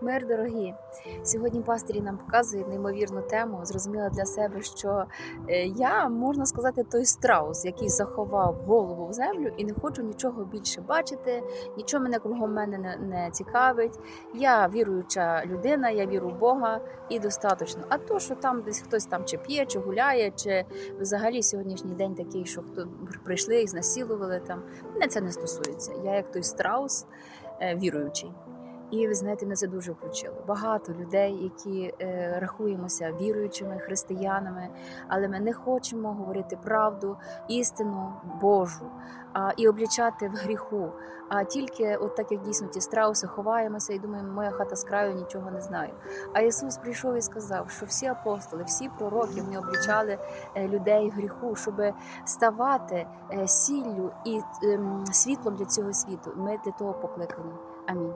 Мир, дорогі! Сьогодні пастирі нам показують неймовірну тему. Зрозуміла для себе, що е, я можна сказати той страус, який заховав голову в землю і не хочу нічого більше бачити, нічого мене кругом мене не, не цікавить. Я віруюча людина, я віру в Бога і достатньо. А то, що там десь хтось там чи п'є, чи гуляє, чи взагалі сьогоднішній день такий, що хто прийшли і знасилували там, мене це не стосується. Я як той страус е, віруючий. І ви знаєте, мене це дуже включило. Багато людей, які е, рахуємося віруючими християнами, але ми не хочемо говорити правду, істину Божу а, і облічати в гріху. А тільки, от так як дійсно ті страуси, ховаємося і думаємо, моя хата з краю нічого не знаю. А Ісус прийшов і сказав, що всі апостоли, всі пророки вони облічали е, людей в гріху, щоб ставати е, сіллю і ем, світлом для цього світу. Ми для того покликані. Амінь.